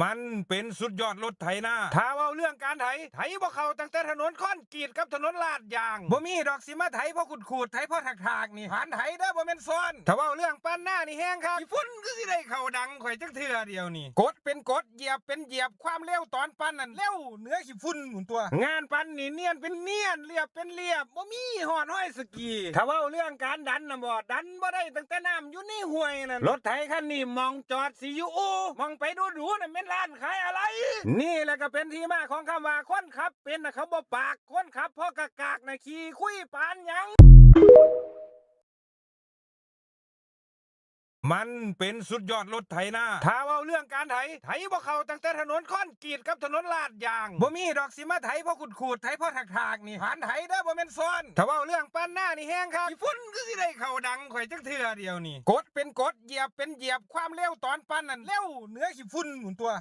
มันเป็นสุดยอดรถไถนาถ้าเว่าเรื่องการไถ ไถบ่เข้าตั้งแต่ถนนคอนกรีตกับถนนลาดยาง บ่มีดอกสิมาไถเพราะขุดขูดๆไถเพราะถักถากๆนี่ผ่านไถเด้อบ่แม่นซ้อน ถ้าเว่าเรื่องปั้นหน้านี่แห้งครับฝุ่นก็ สิได้เข้าดังข่อยจักเทื่อเดียวนี่กดเป็นกดเหยียบเป็นเหยียบความเร็วตอนปั้นนั่นเร็วเหนือขี้ฝุ่นหมุนตัว งานปั้นนี่เนียนเป็นเนียนเรียบเป็นเรียบบ่มีหอดห้อยสกีถ้าเว่าเรื่องการดันน่ะบ่ดันบ่ได้ตั้งแต่น้ำอยู่ในห้วยนั่นรถไถคันนี้มองจอดสิอยู่อูมองไปดูดูๆน่ะแม่นร้านขายอะไร นี่แหละก็เป็นที่มาของคำว่าคนขับเป็นนะเขาบ่ปากคนขับพ่อกะกากนะขี่คุยปานหยัง มันเป็นสุดยอดรถไถนาถ้าเว่าเรื่องการไถ ไถบ่เข้าตั้งแต่ถนนคอนกรีดกับถนนลาดยาง บ่มีดอกสิมาไถเพราะขุดขูดไถเพราะถักถากนี่ผ่านไถเด้อบ่แม่นซ้อน ถ้าเว่าเรื่องปั้นหน้านี่แห้งครับฝุ่นก็สิได้เข้าดังข่อยจักเทื่อเดียวนี่ กดเป็นกดเหยียบเป็นเหยียบความเร็วตอนปั้นนั่นเร็วเหนือขี้ฝุ่นหมุนตัว